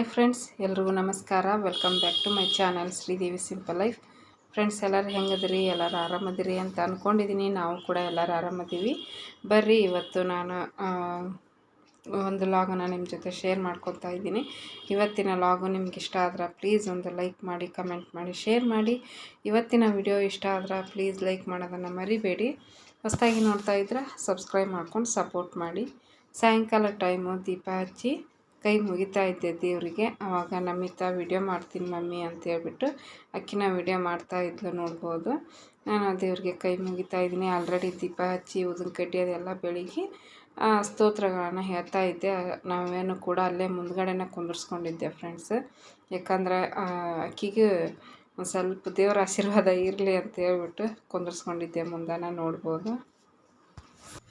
Hi friends, ಎಲ್ರಿಗೂ ನಮಸ್ಕಾರ. Welcome back to my channel Sridevi simple life. Friends, ಎಲ್ಲರೂ ಹೆಂಗದಿರಿ? ಎಲ್ಲರೂ ಆರಾಮದಿರಿ ಅಂತ ಅಂದ್ಕೊಂಡಿದ್ದೀನಿ ನಾವು ಕೂಡ ಎಲ್ಲರೂ ಆರಾಮದೀವಿ. ಬರ್ರಿ, ಇವತ್ತು ನಾನು ಒಂದು ಲಾಗನ್ನು ನಿಮ್ಮ ಜೊತೆ ಶೇರ್ ಮಾಡ್ಕೊತಾ ಇದ್ದೀನಿ. ಇವತ್ತಿನ ಲಾಗು ನಿಮ್ಗೆ ಇಷ್ಟ ಆದ್ರೆ ಪ್ಲೀಸ್ ಒಂದು ಲೈಕ್ ಮಾಡಿ, ಕಮೆಂಟ್ ಮಾಡಿ, ಶೇರ್ ಮಾಡಿ. ಇವತ್ತಿನ ವಿಡಿಯೋ ಇಷ್ಟ ಆದ್ರೆ ಪ್ಲೀಸ್ ಲೈಕ್ ಮಾಡೋದನ್ನು ಮರಿಬೇಡಿ. ಹೊಸದಾಗಿ ನೋಡ್ತಾ ಇದ್ರೆ ಸಬ್ಸ್ಕ್ರೈಬ್ ಮಾಡ್ಕೊಂಡು ಸಪೋರ್ಟ್ ಮಾಡಿ. ಸಾಯಂಕಾಲ ಟೈಮು ದೀಪ ಹಚ್ಚಿ. ಕೈ ಮುಗಿತಾ ಇದ್ದೆ ದೇವರಿಗೆ. ಆವಾಗ ನಮಿತಾ ವಿಡಿಯೋ ಮಾಡ್ತೀನಿ ಮಮ್ಮಿ ಅಂತ ಹೇಳ್ಬಿಟ್ಟು ಅಕ್ಕಿನ ವಿಡಿಯೋ ಮಾಡ್ತಾ ಇದ್ಲು ನೋಡ್ಬೋದು. ನಾನು ದೇವ್ರಿಗೆ ಕೈ ಮುಗಿತಾ ಇದ್ದೀನಿ. ಆಲ್ರೆಡಿ ದೀಪ ಹಚ್ಚಿ ಉದನ್ ಕಡ್ಡಿ ಅದೆಲ್ಲ ಬೆಳಿಗ್ಗೆ ಸ್ತೋತ್ರಗಳನ್ನು ಹೇಳ್ತಾ ಇದ್ದೆ. ನಾವೇನು ಕೂಡ ಅಲ್ಲೇ ಮುಂದ್ಗಡೆನೇ ಕುಂದರ್ಸ್ಕೊಂಡಿದ್ದೆ ಫ್ರೆಂಡ್ಸ್ ಯಾಕಂದ್ರೆ ಅಕ್ಕಿಗೆ ಒಂದು ಸ್ವಲ್ಪ ದೇವರ ಆಶೀರ್ವಾದ ಇರಲಿ ಅಂತ ಹೇಳ್ಬಿಟ್ಟು ಕುಂದರ್ಸ್ಕೊಂಡಿದ್ದೆ ಮುಂದಾನ ನೋಡ್ಬೋದು.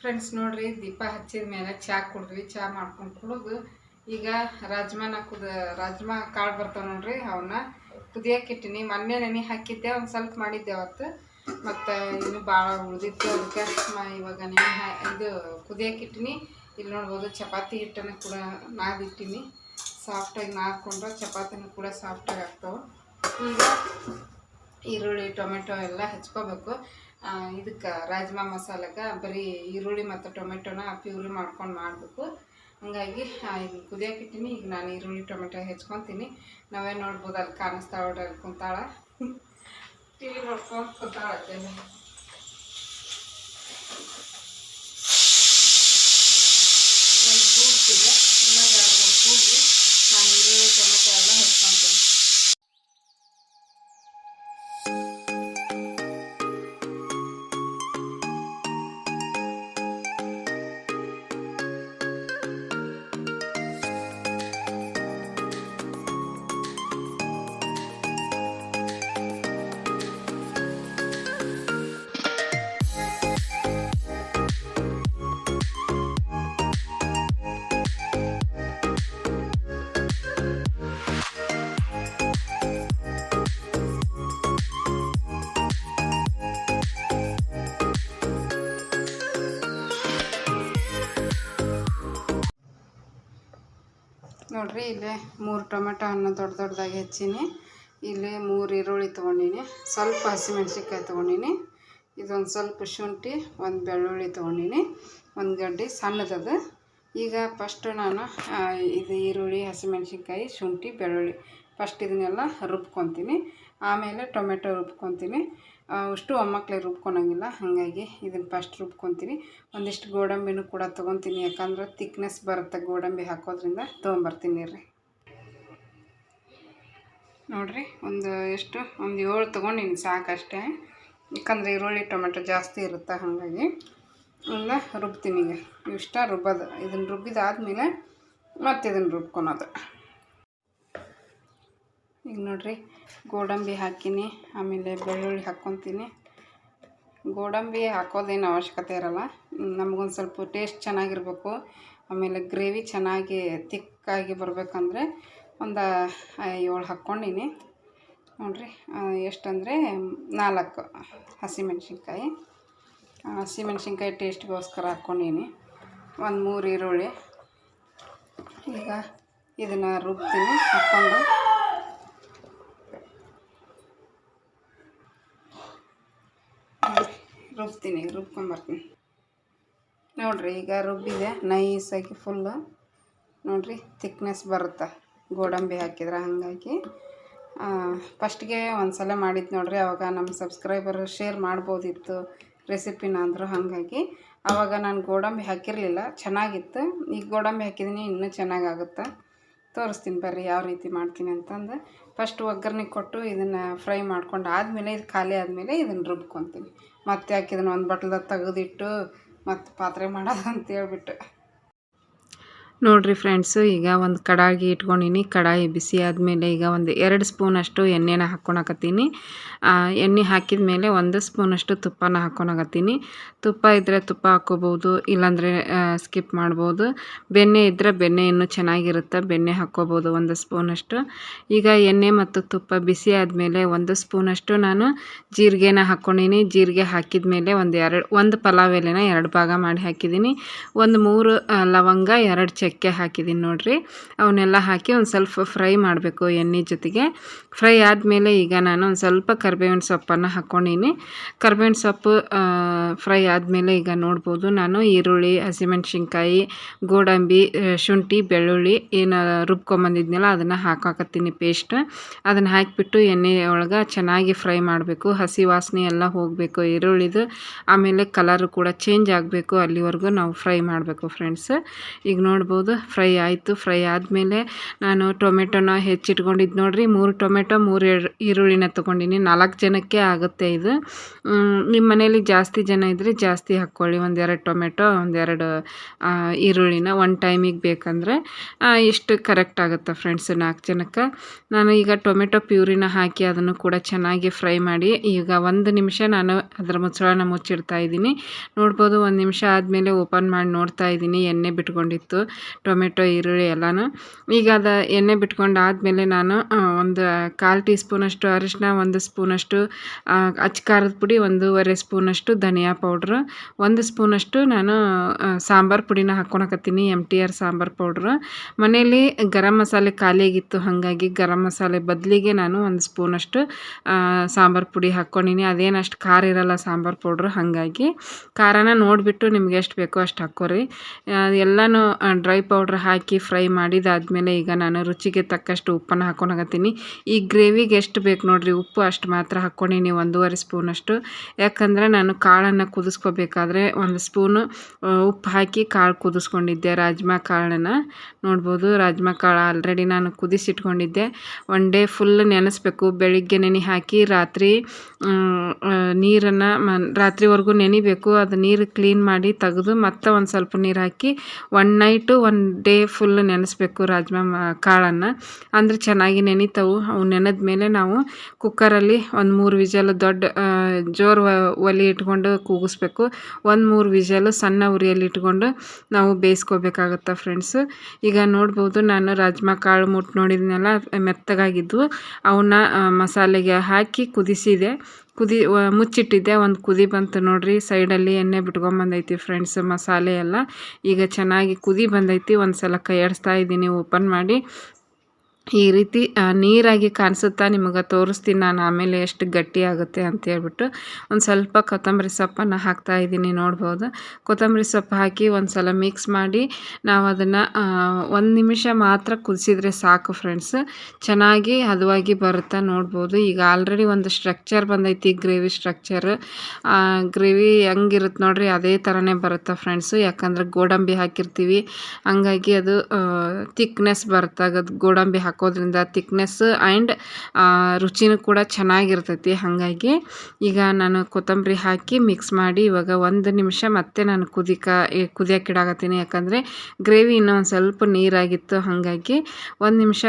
ಫ್ರೆಂಡ್ಸ್ ನೋಡ್ರಿ, ದೀಪ ಹಚ್ಚಿದ ಮೇಲೆ ಚಹಾ ಕುಡಿದ್ವಿ. ಚಹಾ ಮಾಡ್ಕೊಂಡು ಕುಡಿದು ಈಗ ರಾಜ್ಮಾನ ಕುದ ರಾಜ್ಮಾ ಕಾಳು ಬರ್ತಾವೆ ನೋಡ್ರಿ ಅವನ್ನ ಕುದಿಯಕ್ಕೆ ಇಟ್ಟಿನಿ, ಮೊನ್ನೆ ನೆನೆ ಹಾಕಿದ್ದೆ, ಒಂದು ಸ್ವಲ್ಪ ಮಾಡಿದ್ದೆ ಅವತ್ತು. ಮತ್ತು ಇನ್ನು ಭಾಳ ಉಳಿದಿತ್ತು ಅದಕ್ಕೆ ಇವಾಗ ನೆನೆ ಹಾ, ಇದು ಕುದಿಯಕ್ಕೆ ಇಟ್ಟಿನಿ. ಇಲ್ಲಿ ನೋಡ್ಬೋದು ಚಪಾತಿ ಹಿಟ್ಟನ್ನು ಕೂಡ ನಾದಿಟ್ಟಿನಿ ಸಾಫ್ಟಾಗಿ ನಾದ್ಕೊಂಡ್ರೆ ಚಪಾತಿನೂ ಕೂಡ ಸಾಫ್ಟಾಗಿ ಆಗ್ತಾವೆ. ಈಗ ಈರುಳ್ಳಿ, ಟೊಮೆಟೊ ಎಲ್ಲ ಹೆಚ್ಕೋಬೇಕು. ಇದಕ್ಕೆ ರಾಜ್ಮಾ ಮಸಾಲೆಗೆ ಬರೀ ಈರುಳ್ಳಿ ಮತ್ತು ಟೊಮೆಟೊನ ಪ್ಯೂರಿ ಮಾಡ್ಕೊಂಡು ಮಾಡಬೇಕು. ಹಂಗಾಗಿ ಈಗ ಈಗ ನಾನು ಈರುಳ್ಳಿ, ಟೊಮೆಟೊ ಹೆಚ್ಕೊತೀನಿ. ನಾವೇ ನೋಡ್ಬೋದು ಅಲ್ಲಿ ಕಾಣಿಸ್ತಾ ಅಲ್ಲಿ ಕುಂತಾಳ. ಟಿ ವಿ ನೋಡ್ಕೊಂಡು ಕುಂತಾಳ ನೋಡ್ರಿ, ಇಲ್ಲೇ ಮೂರು ಟೊಮೆಟೊ ಹಣ್ಣು ದೊಡ್ಡ ದೊಡ್ಡದಾಗಿ ಹೆಚ್ಚೀನಿ. ಇಲ್ಲಿ ಮೂರು ಈರುಳ್ಳಿ ತೊಗೊಂಡಿನಿ, ಸ್ವಲ್ಪ ಹಸಿಮೆಣ್ಸಿನ್ಕಾಯಿ ತೊಗೊಂಡಿನಿ. ಇದೊಂದು ಸ್ವಲ್ಪ ಶುಂಠಿ, ಒಂದು ಬೆಳ್ಳುಳ್ಳಿ ತೊಗೊಂಡಿನಿ, ಒಂದು ಗಡ್ಡೆ ಸಣ್ಣದದು. ಈಗ ಫಸ್ಟು ನಾನು ಇದು ಈರುಳ್ಳಿ, ಹಸಿಮೆಣ್ಸಿನ್ಕಾಯಿ, ಶುಂಠಿ, ಬೆಳ್ಳುಳ್ಳಿ ಫಸ್ಟ್ ಇದನ್ನೆಲ್ಲ ರುಬ್ಕೊತೀನಿ. ಆಮೇಲೆ ಟೊಮೆಟೊ ರುಬ್ಕೊತೀನಿ. ಅಷ್ಟು ಒಮ್ಮಕ್ಕಳೇ ರುಬ್ಕೊಳಂಗಿಲ್ಲ ಹಾಗಾಗಿ ಇದನ್ನು ಫಸ್ಟ್ ರುಬ್ಕೊತೀನಿ ಒಂದಿಷ್ಟು ಗೋಡಂಬಿನೂ ಕೂಡ ತೊಗೊತೀನಿ. ಯಾಕಂದ್ರೆ ತಿಕ್ನೆಸ್ ಬರುತ್ತೆ ಗೋಡಂಬಿ ಹಾಕೋದ್ರಿಂದ. ತೊಗೊಂಬರ್ತೀನಿ ರೀ ನೋಡಿರಿ, ಒಂದು ಎಷ್ಟು, ಒಂದು ಏಳು ತೊಗೊಂಡಿನಿ ಸಾಕಷ್ಟೇ. ಯಾಕಂದರೆ ಈರುಳ್ಳಿ, ಟೊಮೆಟೊ ಜಾಸ್ತಿ ಇರುತ್ತೆ ಹಾಗಾಗಿ. ಇಲ್ಲ ರುಬ್ತೀನಿ ಈಗ. ಇಷ್ಟ ರುಬ್ಬೋದು ಇದನ್ನು ರುಬ್ಬಿದಾದ್ಮೇಲೆ ಮತ್ತೆ ಇದನ್ನು ರುಬ್ಕೊಳೋದು. ಈಗ ನೋಡಿರಿ, ಗೋಡಂಬಿ ಹಾಕಿನಿ, ಆಮೇಲೆ ಬೆಳ್ಳುಳ್ಳಿ ಹಾಕ್ಕೊತೀನಿ. ಗೋಡಂಬಿ ಹಾಕೋದೇನು ಅವಶ್ಯಕತೆ ಇರಲ್ಲ, ನಮಗೊಂದು ಸ್ವಲ್ಪ ಟೇಸ್ಟ್ ಚೆನ್ನಾಗಿರ್ಬೇಕು. ಆಮೇಲೆ ಗ್ರೇವಿ ಚೆನ್ನಾಗಿ ತಿಕ್ಕಾಗಿ ಬರಬೇಕಂದ್ರೆ ಒಂದು ಏಳು ಹಾಕ್ಕೊಂಡಿನಿ. ನೋಡಿರಿ ಎಷ್ಟಂದರೆ ನಾಲ್ಕು ಹಸಿಮೆಣ್ಸಿನ್ಕಾಯಿ. ಹಸಿಮೆಣ್ಸಿನ್ಕಾಯಿ ಟೇಸ್ಟ್ಗೋಸ್ಕರ ಹಾಕ್ಕೊಂಡೀನಿ. ಒಂದು ಮೂರು ಈರುಳ್ಳಿ. ಈಗ ಇದನ್ನು ರುಬ್ತೀನಿ, ಹಾಕ್ಕೊಂಡು. ರುಬ್ತೀನಿ, ರುಬ್ಕೊಂಬರ್ತೀನಿ. ನೋಡಿರಿ, ಈಗ ರುಬ್ಬಿದೆ ನೈಸಾಗಿ ಫುಲ್ಲು ನೋಡಿರಿ ತಿಕ್ನೆಸ್ ಬರುತ್ತೆ? ಗೋಡಂಬಿ ಹಾಕಿದ್ರೆ ಹಾಗಾಗಿ. ಫಸ್ಟ್ಗೆ ಒಂದು ಸಲ ಮಾಡಿದ್ದು ನೋಡ್ರಿ, ಅವಾಗ ನಮ್ಮ ಸಬ್ಸ್ಕ್ರೈಬರ್ ಶೇರ್ ಮಾಡ್ಬೋದಿತ್ತು ರೆಸಿಪಿನ ಅಂದರು ಹಾಗಾಗಿ. ಆವಾಗ ನಾನು ಗೋಡಂಬಿ ಹಾಕಿರಲಿಲ್ಲ, ಚೆನ್ನಾಗಿತ್ತು. ಈಗ ಗೋಡಂಬಿ ಹಾಕಿದ್ದೀನಿ ಇನ್ನೂ ಚೆನ್ನಾಗಾಗುತ್ತೆ? ತೋರಿಸ್ತೀನಿ ಬರ್ರಿ, ಯಾವ ರೀತಿ ಮಾಡ್ತೀನಿ ಅಂತಂದು. ಫಸ್ಟ್ ಒಗ್ಗರಣೆ ಕೊಟ್ಟು ಇದನ್ನು ಫ್ರೈ ಮಾಡ್ಕೊಂಡು ಆದಮೇಲೆ, ಇದು ಖಾಲಿ ಆದಮೇಲೆ ಇದನ್ನು ರುಬ್ಕೊತೀನಿ. ಮತ್ತೆ ಯಾಕೆ ಇದನ್ನು ಒಂದು ಬಟ್ಲದಾಗ ತೆಗೆದಿಟ್ಟು ಮತ್ತು ಪಾತ್ರೆ ಮಾಡೋದು ಅಂತ ಹೇಳ್ಬಿಟ್ಟು. ನೋಡಿರಿ ಫ್ರೆಂಡ್ಸು ಈಗ ಒಂದು ಕಡಾಯಿ ಇಟ್ಕೊಂಡಿನಿ. ಕಡಾಯಿ ಬಿಸಿ ಆದಮೇಲೆ ಈಗ ಒಂದು ಎರಡು ಸ್ಪೂನಷ್ಟು ಎಣ್ಣೆನ ಹಾಕ್ಕೊಳಕತ್ತೀನಿ ಎಣ್ಣೆ ಹಾಕಿದ ಮೇಲೆ ಒಂದು ಸ್ಪೂನಷ್ಟು ತುಪ್ಪನ ಹಾಕ್ಕೊಳಕತ್ತೀನಿ ತುಪ್ಪ ಇದ್ದರೆ ತುಪ್ಪ ಹಾಕ್ಕೋಬೋದು, ಇಲ್ಲಾಂದರೆ ಸ್ಕಿಪ್ ಮಾಡ್ಬೋದು. ಬೆಣ್ಣೆ ಇದ್ದರೆ ಬೆಣ್ಣೆ ಇನ್ನೂ ಚೆನ್ನಾಗಿರುತ್ತೆ, ಬೆಣ್ಣೆ ಹಾಕ್ಕೋಬೋದು ಒಂದು ಸ್ಪೂನಷ್ಟು ಈಗ ಎಣ್ಣೆ ಮತ್ತು ತುಪ್ಪ ಬಿಸಿ ಆದಮೇಲೆ ಒಂದು ಸ್ಪೂನಷ್ಟು ನಾನು ಜೀರಿಗೆನ ಹಾಕ್ಕೊಂಡಿನಿ. ಜೀರಿಗೆ ಹಾಕಿದ ಮೇಲೆ ಒಂದು ಎರಡು, ಒಂದು ಪಲಾವ್ ಎಲೆನ ಎರಡು ಭಾಗ ಮಾಡಿ ಹಾಕಿದ್ದೀನಿ. ಒಂದು ಮೂರು ಲವಂಗ, ಎರಡು ಚಕ್ಕೆ ಚಕ್ಕೆ ಹಾಕಿದ್ದೀನಿ ನೋಡಿರಿ. ಅವನ್ನೆಲ್ಲ ಹಾಕಿ ಒಂದು ಸ್ವಲ್ಪ ಫ್ರೈ ಮಾಡಬೇಕು ಎಣ್ಣೆ ಜೊತೆಗೆ. ಫ್ರೈ ಆದಮೇಲೆ ಈಗ ನಾನು ಒಂದು ಸ್ವಲ್ಪ ಕರಿಬೇವಿನ ಸೊಪ್ಪನ್ನು ಹಾಕ್ಕೊಂಡೀನಿ ಕರ್ಬೇವಿನ ಸೊಪ್ಪು ಫ್ರೈ ಆದಮೇಲೆ ಈಗ ನೋಡ್ಬೋದು ನಾನು ಈರುಳ್ಳಿ, ಹಸಿಮೆಣ್ಸಿನ್ಕಾಯಿ, ಗೋಡಂಬಿ ಶುಂಠಿ, ಬೆಳ್ಳುಳ್ಳಿ, ಏನು ರುಬ್ಕೊಂಬಂದಿದ್ನಲ್ಲ ಅದನ್ನು ಹಾಕಾಕತ್ತೀನಿ ಪೇಸ್ಟ್ ಅದನ್ನು ಹಾಕಿಬಿಟ್ಟು ಎಣ್ಣೆ ಒಳಗೆ ಚೆನ್ನಾಗಿ ಫ್ರೈ ಮಾಡಬೇಕು. ಹಸಿ ವಾಸನೆ ಎಲ್ಲ ಹೋಗಬೇಕು ಈರುಳ್ಳಿದು. ಆಮೇಲೆ ಕಲರು ಕೂಡ ಚೇಂಜ್ ಆಗಬೇಕು ಅಲ್ಲಿವರೆಗೂ ನಾವು ಫ್ರೈ ಮಾಡಬೇಕು ಫ್ರೆಂಡ್ಸ್ ಈಗ ನೋಡ್ಬೋದು ಫ್ರೈ ಆಯಿತು, ಫ್ರೈ ಆದಮೇಲೆ ನಾನು ಟೊಮೆಟೊನ ಹೆಚ್ಚಿಟ್ಕೊಂಡಿದ್ದು ನೋಡಿರಿ, ಮೂರು ಟೊಮೆಟೊ, ಮೂರು ಈರುಳ್ಳಿನ ತೊಗೊಂಡಿನಿ. ನಾಲ್ಕು ಜನಕ್ಕೆ ಆಗುತ್ತೆ ಇದು. ನಿಮ್ಮ ಮನೇಲಿ ಜಾಸ್ತಿ ಜನ ಇದ್ದರೆ ಜಾಸ್ತಿ ಹಾಕ್ಕೊಳ್ಳಿ. ಒಂದೆರಡು ಟೊಮೆಟೊ, ಒಂದೆರಡು ಈರುಳ್ಳಿನ ಒನ್ ಟೈಮಿಗೆ ಬೇಕಂದರೆ ಇಷ್ಟು ಕರೆಕ್ಟ್ ಆಗುತ್ತೆ ಫ್ರೆಂಡ್ಸ್ ನಾಲ್ಕು ಜನಕ್ಕೆ. ನಾನು ಈಗ ಟೊಮೆಟೊ ಪ್ಯೂರಿನ ಹಾಕಿ ಅದನ್ನು ಕೂಡ ಚೆನ್ನಾಗಿ ಫ್ರೈ ಮಾಡಿ, ಈಗ ಒಂದು ನಿಮಿಷ ನಾನು ಅದರ ಮುಚ್ಚಳನ ಮುಚ್ಚಿಡ್ತಾ ಇದ್ದೀನಿ. ನೋಡ್ಬೋದು ಒಂದು ನಿಮಿಷ ಆದಮೇಲೆ ಓಪನ್ ಮಾಡಿ ನೋಡ್ತಾ ಇದ್ದೀನಿ. ಎಣ್ಣೆ ಬಿಟ್ಕೊಂಡಿತ್ತು. ಟೊಮೆಟೊ, ಈರುಳ್ಳಿ ಎಲ್ಲನೂ. ಈಗ ಅದು ಎಣ್ಣೆ ಬಿಟ್ಕೊಂಡು ಆದಮೇಲೆ ನಾನು ಒಂದು ಕಾಲು ಟೀ ಸ್ಪೂನಷ್ಟು ಅರಿಶಿನ ಒಂದು ಸ್ಪೂನಷ್ಟು ಅಚ್ಚ ಖಾರದ ಪುಡಿ, ಒಂದೂವರೆ ಸ್ಪೂನಷ್ಟು ಧನಿಯಾ ಪೌಡ್ರು, ಒಂದು ಸ್ಪೂನಷ್ಟು ನಾನು ಸಾಂಬಾರು ಪುಡಿನ ಹಾಕ್ಕೊಳಕತ್ತೀನಿ M T R sambar powder. ಮನೆಯಲ್ಲಿ ಗರಂ ಮಸಾಲೆ ಖಾಲಿಯಾಗಿತ್ತು ಹಾಗಾಗಿ ಗರಂ ಮಸಾಲೆ ಬದಲಿಗೆ ನಾನು ಒಂದು ಸ್ಪೂನಷ್ಟು ಸಾಂಬಾರು ಪುಡಿ ಹಾಕ್ಕೊಂಡಿನಿ ಅದೇನಷ್ಟು ಖಾರ ಇರಲ್ಲ ಸಾಂಬಾರು ಪೌಡ್ರು, ಹಾಗಾಗಿ. ಖಾರನ ನೋಡಿಬಿಟ್ಟು ನಿಮ್ಗೆ ಎಷ್ಟು ಬೇಕೋ ಅಷ್ಟು ಹಾಕ್ಕೋರಿ ಎಲ್ಲನೂ ಡ್ರೈ ಪೌಡ್ರ್ ಹಾಕಿ ಫ್ರೈ ಮಾಡಿದಾದಮೇಲೆ ಈಗ ನಾನು ರುಚಿಗೆ ತಕ್ಕಷ್ಟು ಉಪ್ಪನ್ನು ಹಾಕ್ಕೊಳಕತ್ತೀನಿ ಈ ಗ್ರೇವಿಗೆ ಎಷ್ಟು ಬೇಕು ನೋಡಿರಿ? ಉಪ್ಪು ಅಷ್ಟು ಮಾತ್ರ ಹಾಕ್ಕೊಂಡಿನಿ ಒಂದೂವರೆ ಸ್ಪೂನಷ್ಟು. ಯಾಕಂದರೆ ನಾನು ಕಾಳನ್ನು ಕುದಿಸ್ಕೋಬೇಕಾದ್ರೆ ಒಂದು ಸ್ಪೂನು ಉಪ್ಪು ಹಾಕಿ ಕಾಳು ಕುದಿಸ್ಕೊಂಡಿದ್ದೆ, ರಾಜ್ಮಾ ಕಾಳನ್ನು. ನೋಡ್ಬೋದು, ರಾಜ್ಮಾ ಕಾಳು ಆಲ್ರೆಡಿ ನಾನು ಕುದಿಸಿಟ್ಕೊಂಡಿದ್ದೆ. ಒನ್ ಡೇ ಫುಲ್ ನೆನೆಸ್ಬೇಕು. ಬೆಳಿಗ್ಗೆ ನೆನೆ ಹಾಕಿ ರಾತ್ರಿ ನೀರನ್ನು ರಾತ್ರಿವರೆಗೂ ನೆನಿಬೇಕು. ಅದು ನೀರು ಕ್ಲೀನ್ ಮಾಡಿ ತೆಗೆದು ಮತ್ತೆ ಒಂದು ಸ್ವಲ್ಪ ನೀರು ಹಾಕಿ, one night one day full ನೆನೆಸ್ಬೇಕು rajma ಕಾಳನ್ನು. ಅಂದರೆ ಚೆನ್ನಾಗಿ ನೆನಿತಾವು. ಅವು ನೆನೆದ ಮೇಲೆ ನಾವು ಕುಕ್ಕರಲ್ಲಿ ಒಂದು ಮೂರು ವಿಜಲ್ ದೊಡ್ಡ ಜೋರು ಒಲೆ ಇಟ್ಕೊಂಡು ಕೂಗಿಸ್ಬೇಕು. ಒಂದು ಮೂರು ವಿಜಲ್ ಸಣ್ಣ ಉರಿಯಲ್ಲಿ ಇಟ್ಕೊಂಡು ನಾವು ಬೇಯಿಸ್ಕೋಬೇಕಾಗತ್ತೆ ಫ್ರೆಂಡ್ಸು ಈಗ ನೋಡ್ಬೋದು ನಾನು ರಾಜ್ಮಾ, ಕಾಳು ಮುಟ್ಟು ನೋಡಿದ್ನೆಲ್ಲ, ಮೆತ್ತಗಾಗಿದ್ವು. ಅವನ್ನ ಮಸಾಲೆಗೆ ಹಾಕಿ ಕುದಿಸಿದೆ. ಕುದಿ ಮುಚ್ಚಿಟ್ಟಿದ್ದೆ. ಒಂದು ಕುದಿ ಬಂತು ನೋಡಿರಿ. ಸೈಡಲ್ಲಿ ಎಣ್ಣೆ ಬಿಟ್ಕೊಂಬಂದೈತಿ ಫ್ರೆಂಡ್ಸ್, ಮಸಾಲೆ ಎಲ್ಲ. ಈಗ ಚೆನ್ನಾಗಿ ಕುದಿ ಬಂದೈತಿ. ಒಂದು ಸಲ ಕೈ ಆಡಿಸ್ತಾ ಇದ್ದೀನಿ, ಓಪನ್ ಮಾಡಿ. ಈ ರೀತಿ ನೀರಾಗಿ ಕಾಣಿಸುತ್ತಾ ನಿಮಗೆ ತೋರಿಸ್ತೀನಿ ನಾನು ಆಮೇಲೆ ಎಷ್ಟು ಗಟ್ಟಿ ಆಗುತ್ತೆ ಅಂತ ಹೇಳ್ಬಿಟ್ಟು ಒಂದು ಸ್ವಲ್ಪ ಕೊತ್ತಂಬರಿ ಸೊಪ್ಪನ್ನು ಹಾಕ್ತಾ ಇದ್ದೀನಿ ನೋಡ್ಬೋದು. ಕೊತ್ತಂಬರಿ ಸೊಪ್ಪು ಹಾಕಿ ಒಂದು ಸಲ ಮಿಕ್ಸ್ ಮಾಡಿ ನಾವು ಅದನ್ನು ಒಂದು ನಿಮಿಷ ಮಾತ್ರ ಕುದಿಸಿದ್ರೆ ಸಾಕು ಫ್ರೆಂಡ್ಸ್. ಚೆನ್ನಾಗಿ ಹದವಾಗಿ ಬರುತ್ತಾ ನೋಡ್ಬೋದು. ಈಗ ಆಲ್ರೆಡಿ ಒಂದು ಸ್ಟ್ರಕ್ಚರ್ ಬಂದೈತಿ, ಗ್ರೇವಿ ಸ್ಟ್ರಕ್ಚರ್. ಗ್ರೇವಿ ಹೆಂಗಿರುತ್ತೆ ನೋಡಿರಿ, ಅದೇ ಥರನೇ ಬರುತ್ತಾ ಫ್ರೆಂಡ್ಸು. ಯಾಕಂದ್ರೆ ಗೋಡಂಬಿ ಹಾಕಿರ್ತೀವಿ. ಹಂಗಾಗಿ ಅದು ತಿಕ್ನೆಸ್ ಬರುತ್ತೆ ಅದು ಗೋಡಂಬಿ ಹಾಕಿ ಹಾಕೋದ್ರಿಂದ ತಿಕ್ನೆಸ್ ಆ್ಯಂಡ್ ರುಚಿನೂ ಕೂಡ ಚೆನ್ನಾಗಿರ್ತೈತಿ. ಹಾಗಾಗಿ ಈಗ ನಾನು ಕೊತ್ತಂಬರಿ ಹಾಕಿ ಮಿಕ್ಸ್ ಮಾಡಿ ಇವಾಗ ಒಂದು ನಿಮಿಷ ಮತ್ತೆ ನಾನು ಕುದಿಕ ಕುದಿಯೋಕೆ ಇಡಾಕತ್ತೀನಿ. ಯಾಕಂದರೆ ಗ್ರೇವಿ ಇನ್ನೂ ಒಂದು ಸ್ವಲ್ಪ ನೀರಾಗಿತ್ತು. ಹಾಗಾಗಿ ಒಂದು ನಿಮಿಷ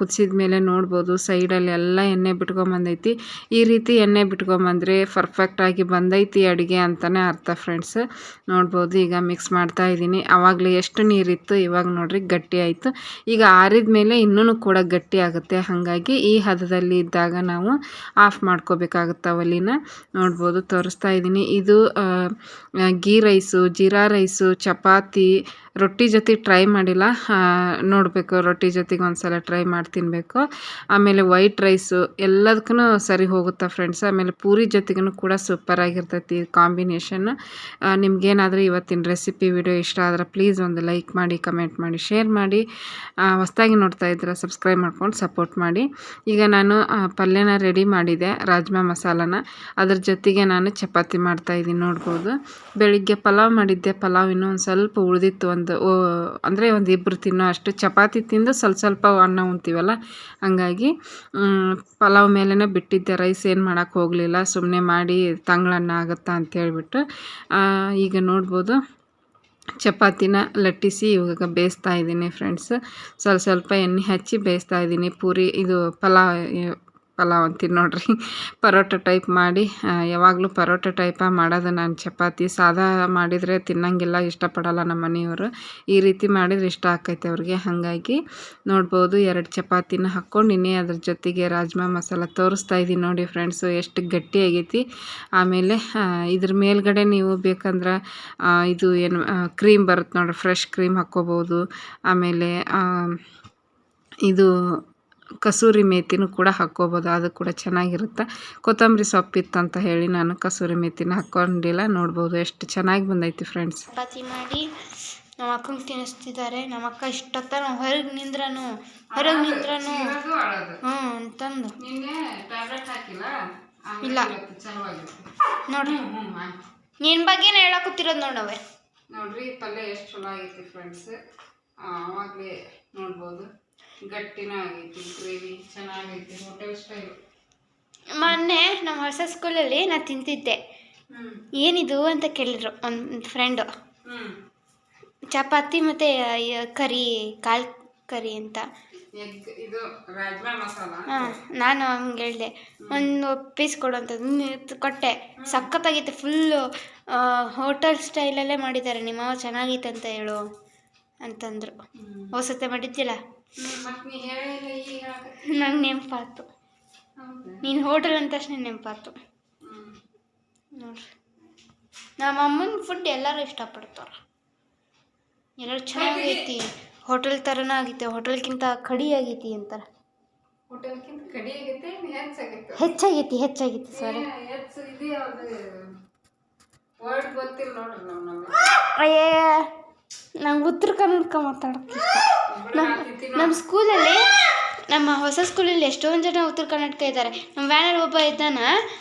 ಕುದಿಸಿದ ಮೇಲೆ ನೋಡ್ಬೋದು ಸೈಡಲ್ಲಿ ಎಲ್ಲ ಎಣ್ಣೆ ಬಿಟ್ಕೊಂಬಂದೈತಿ. ಈ ರೀತಿ ಎಣ್ಣೆ ಬಿಟ್ಕೊಂಬಂದರೆ ಪರ್ಫೆಕ್ಟಾಗಿ ಬಂದೈತಿ ಅಡುಗೆ ಅಂತಲೇ ಅರ್ಥ ಫ್ರೆಂಡ್ಸ್ ನೋಡ್ಬೋದು ಈಗ ಮಿಕ್ಸ್ ಮಾಡ್ತಾ ಇದ್ದೀನಿ. ಆವಾಗಲೇ ಎಷ್ಟು ನೀರಿತ್ತು? ಇವಾಗ ನೋಡ್ರಿ ಗಟ್ಟಿ ಆಯಿತು. ಈಗ ಆರಿದ ಮೇಲೆ ಇನ್ನೂ ಕೂಡ ಗಟ್ಟಿ ಆಗುತ್ತೆ. ಹಾಗಾಗಿ ಈ ಹದದಲ್ಲಿ ಇದ್ದಾಗ ನಾವು ಆಫ್ ಮಾಡ್ಕೋಬೇಕಾಗುತ್ತೆ ಒಲಿನ ನೋಡ್ಬೋದು, ತೋರಿಸ್ತಾ ಇದ್ದೀನಿ. ಇದು ghee rice, jeera rice, chapati roti ಜೊತೆ ಟ್ರೈ ಮಾಡಿಲ್ಲ. ನೋಡಬೇಕು, ರೊಟ್ಟಿ ಜೊತೆಗೆ ಒಂದು ಸಲ ಟ್ರೈ ಮಾಡಿ ತಿನ್ನಬೇಕು ಆಮೇಲೆ ವೈಟ್ ರೈಸು ಎಲ್ಲದಕ್ಕೂ ಸರಿ ಹೋಗುತ್ತೆ ಫ್ರೆಂಡ್ಸ್ ಆಮೇಲೆ ಪೂರಿ ಜೊತೆಗೂ ಕೂಡ ಸೂಪರಾಗಿರ್ತೈತಿ ಕಾಂಬಿನೇಷನ್ ನಿಮ್ಗೇನಾದರೂ ಇವತ್ತಿನ ರೆಸಿಪಿ ವಿಡಿಯೋ ಇಷ್ಟ ಆದರೆ ಪ್ಲೀಸ್ ಒಂದು ಲೈಕ್ ಮಾಡಿ ಕಮೆಂಟ್ ಮಾಡಿ ಶೇರ್ ಮಾಡಿ. ಹೊಸ್ದಾಗಿ ನೋಡ್ತಾ ಇದ್ರೆ ಸಬ್ಸ್ಕ್ರೈಬ್ ಮಾಡ್ಕೊಂಡು ಸಪೋರ್ಟ್ ಮಾಡಿ. ಈಗ ನಾನು ಪಲ್ಯನ ರೆಡಿ ಮಾಡಿದೆ, ರಾಜ್ಮಾ ಮಸಾಲನ. ಅದ್ರ ಜೊತೆಗೆ ನಾನು ಚಪಾತಿ ಮಾಡ್ತಾಯಿದ್ದೀನಿ ನೋಡ್ಬೋದು. ಬೆಳಿಗ್ಗೆ ಪಲಾವ್ ಮಾಡಿದ್ದೆ, ಪಲಾವ್ ಇನ್ನೂ ಒಂದು ಸ್ವಲ್ಪ ಉಳಿದಿತ್ತು, ಒಂದು ಅಂದರೆ ಒಂದು ಇಬ್ಬರು ತಿನ್ನೋ ಅಷ್ಟು ಚಪಾತಿ ತಿಂದು ಸ್ವಲ್ಪ ಸ್ವಲ್ಪ ಅನ್ನ ಉಣ್ತೀವಲ್ಲ? ಹಂಗಾಗಿ ಪಲಾವ್ ಮೇಲೇ ಬಿಟ್ಟಿದ್ದೆ ರೈಸ್, ಏನು ಮಾಡೋಕ್ಕೆ ಹೋಗಲಿಲ್ಲ ಸುಮ್ಮನೆ ಮಾಡಿ ತಂಗಳನ್ನ ಆಗುತ್ತಾ ಅಂತ ಹೇಳ್ಬಿಟ್ಟು ಈಗ ನೋಡ್ಬೋದು. ಚಪಾತಿನ ಲಟ್ಟಿಸಿ ಇವಾಗ ಬೇಯಿಸ್ತಾ ಇದ್ದೀನಿ ಫ್ರೆಂಡ್ಸ್. ಸ್ವಲ್ಪ ಸ್ವಲ್ಪ ಎಣ್ಣೆ ಹಚ್ಚಿ ಬೇಯಿಸ್ತಾ ಇದ್ದೀನಿ. ಪೂರಿ, ಇದು ಪಲಾವ್ ಪಲಾವ್ ಅಂತೀನಿ ನೋಡ್ರಿ. ಪರೋಟ ಟೈಪ್ ಮಾಡಿ ಯಾವಾಗಲೂ ಪರೋಟ ಟೈಪ ಮಾಡೋದು ನಾನು ಚಪಾತಿ. ಸಾದಾ ಮಾಡಿದರೆ ತಿನ್ನಂಗಿಲ್ಲ, ಇಷ್ಟಪಡಲ್ಲ ನಮ್ಮ ಮನೆಯವರು. ಈ ರೀತಿ ಮಾಡಿದ್ರೆ ಇಷ್ಟ ಆಕೈತೆ ಅವ್ರಿಗೆ. ಹಾಗಾಗಿ ನೋಡ್ಬೋದು, ಎರಡು ಚಪಾತಿನ ಹಾಕ್ಕೊಂಡು ಇನ್ನೇ ಅದ್ರ ಜೊತೆಗೆ ರಾಜ್ಮಾ ಮಸಾಲ ತೋರಿಸ್ತಾ ಇದ್ದೀನಿ ನೋಡಿ ಫ್ರೆಂಡ್ಸು ಎಷ್ಟು ಗಟ್ಟಿ ಆಗೈತಿ. ಆಮೇಲೆ ಇದ್ರ ಮೇಲ್ಗಡೆ ನೀವು ಬೇಕಂದ್ರೆ ಇದು ಏನು ಕ್ರೀಮ್ ಬರುತ್ತೆ ನೋಡಿರಿ ಫ್ರೆಶ್ ಕ್ರೀಮ್ ಹಾಕ್ಕೋಬೋದು. ಆಮೇಲೆ ಇದು ಕಸೂರಿ ಮೇಥಿನೂ ಕೂಡ ಹಾಕ್ಕೋಬೋದು. ಅದು ಕೂಡ ಚೆನ್ನಾಗಿರುತ್ತೆ. ಕೊತ್ತಂಬರಿ ಸೊಪ್ಪಿತ್ತು ಅಂತ ಹೇಳಿ ನಾನು ಕಸೂರಿ ಮೇತಿನ ಹಾಕ್ಕೊಂಡಿಲ್ಲ. ನೋಡ್ಬೋದು ಎಷ್ಟು ಚೆನ್ನಾಗಿ ಬಂದೈತಿ ಫ್ರೆಂಡ್ಸ್ ಚಪಾತಿ ಮಾಡಿ ನಮ್ಮ ಅಕ್ಕಂಗೆ ತಿನ್ನಿಸ್ತಿದ್ದಾರೆ. ನಮ್ಮ ಅಕ್ಕ ಇಷ್ಟೊತ್ತ ನಾವು ಹೊರಗೆ ನಿಂದ್ರನು ಹೊರಗೆ ನಿಂದ್ರನು. ಹ್ಞೂ ಅಂತಂದು. ಇಲ್ಲ. ನೋಡ್ರಿ ನಿನ್ನ ಬಗ್ಗೆನೇ ಹೇಳಕತ್ತಿರೋದು ನೋಡವೆ ನೋಡ್ರಿ ಪಲ್ಯ ಎಷ್ಟು ಚಲೋ ಆಗೈತಿ ಫ್ರೆಂಡ್ಸ್ ಆವಾಗಲೇ ನೋಡ್ಬೋದು. ಗಟ್ಟಿನೂ ಆಗೈತಿ ಗ್ರೇವಿ ಚೆನ್ನಾಗೈತಿ ಹೋಟೆಲ್ ಸ್ಟೈಲ್ ಮೊನ್ನೆ ನಮ್ಮ ಹೊಸ ಸ್ಕೂಲಲ್ಲಿ ನಾನು ತಿಂತಿದ್ದೆ. ಏನಿದು ಅಂತ ಕೇಳಿದ್ರು ಒಂದು ಫ್ರೆಂಡು. ಚಪಾತಿ ಮತ್ತು ಕರಿ ಕಾಲ್ ಕರಿ ಅಂತ. ಇದು ರಾಜ್ಮಾ ಮಸಾಲ? ಹಾಂ ನಾನು ಹಂಗೆ ಹೇಳಿದೆ. ಒಂದು ಪೀಸ್ ಕೊಡುವಂಥದ್ದು. ಕೊಟ್ಟೆ. ಸಖತ್ತಾಗಿತ್ತು ಫುಲ್ಲು ಹೋಟೆಲ್ ಸ್ಟೈಲಲ್ಲೇ ಮಾಡಿದ್ದಾರೆ. ನಿಮ್ಮವ ಚೆನ್ನಾಗಿತ್ತು ಅಂತ ಹೇಳು ಅಂತಂದರು. ಹೊಸತೆ ಮಾಡಿದ್ದಿಲ್ಲ ನಂಗೆ ನೆನಪಾತು ನೀನು ಹೋಟೆಲ್ ಅಂದ ತಕ್ಷಣ ನೆನಪಾತು ನೋಡ್ರಿ. ನಮ್ಮ ಅಮ್ಮನ ಫುಡ್ ಎಲ್ಲರೂ ಇಷ್ಟಪಡ್ತಾರೆ. ಎಲ್ಲರೂ ಚೆನ್ನಾಗೈತಿ. ಹೋಟೆಲ್ ಥರನೇ ಆಗೈತೆ. ಹೋಟೆಲ್ಗಿಂತ ಕಡಿ ಆಗೈತಿ ಅಂತಾರೆ. ಹೆಚ್ಚಾಗೈತೆ. ಹೆಚ್ಚಾಗೈತಿ ಸಾರಿ ಅಯ್ಯ ನಂಗೆ ಉತ್ತರ ಕನ್ನಡಕ ಮಾತಾಡಕ್ಕೆ ನಮ್ಮ ಸ್ಕೂಲಲ್ಲಿ ನಮ್ಮ ಹೊಸ ಸ್ಕೂಲಲ್ಲಿ ಎಷ್ಟೊಂದು ಜನ ಉತ್ತರ ಕರ್ನಾಟಕ ಇದ್ದಾರೆ ನಮ್ಮ ವ್ಯಾನಲ್ಲಿ ಒಬ್ಬ ಇದ್ದಾನ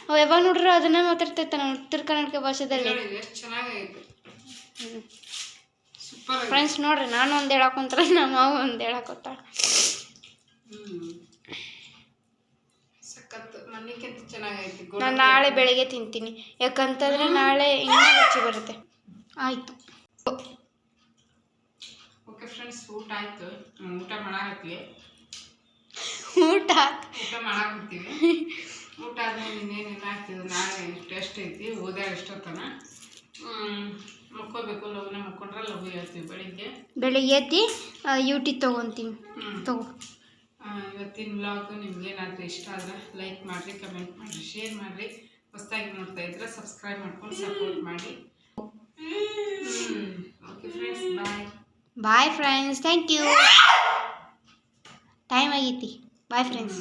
ಅವ ಯಾವಾಗ ನೋಡ್ರು ಮಾತಾಡ್ತಾ ಮಾತಾಡ್ತಿರ್ತಾನೆ ಉತ್ತರ ಕರ್ನಾಟಕ ಭಾಷೆದಲ್ಲಿ. ಫ್ರೆಂಡ್ಸ್ ನೋಡ್ರಿ ನಾನು ಒಂದು ಹೇಳಕೊಂತಾರೆ ನಮ್ಮ ಮಾವು ಒಂದು ಮನೆಗಿಂತ ನಾನು ನಾಳೆ ಬೆಳಿಗ್ಗೆ ತಿಂತೀನಿ. ಯಾಕಂತಂದ್ರೆ ನಾಳೆ ಇನ್ನೂ ರುಚಿ ಬರುತ್ತೆ. ಆಯಿತು. ಓಕೆ ಫ್ರೆಂಡ್ಸ್ ಊಟ ಆಯ್ತು. ಊಟ ಮಾಡಾಕತ್ತೀವಿ. ಊಟ ಊಟ ಮಾಡಾಕತ್ತೀವಿ. ಊಟ ಆದ್ಮೇಲೆ ಇನ್ನೇನಿಲ್ಲ ಆಗ್ತಿದ್ದು ನಾಳೆ ಟೆಸ್ಟ್ ಐತಿ ಓದ್ಯಾಳ ತನ. ಮುಕ್ಕೋಬೇಕು ಲಗ್ನ ಮುಕ್ಕೊಂಡ್ರೆ ಲಗು ಹೇಳ್ತೀವಿ ಬೆಳಿಗ್ಗೆ. ಬೆಳಿಗ್ಗೆ ಎತ್ತಿ ಯೂಟಿ ತೊಗೊತೀನಿ. ತಗೋ. ಇವತ್ತಿನ ವ್ಲಾಗ್ ನಿಮ್ಗೇನಾದರೂ ಇಷ್ಟ ಆದರೆ ಲೈಕ್ ಮಾಡಿರಿ ಕಮೆಂಟ್ ಮಾಡಿರಿ ಶೇರ್ ಮಾಡಿರಿ. ಹೊಸದಾಗಿ ನೋಡ್ತಾ ಇದ್ರೆ ಸಬ್ಸ್ಕ್ರೈಬ್ ಮಾಡ್ಕೊಂಡು ಸಪೋರ್ಟ್ ಮಾಡಿ. Okay friends bye bye friends thank you time ಆಗೈತಿ ಬಾಯ್ ಫ್ರೆಂಡ್ಸ್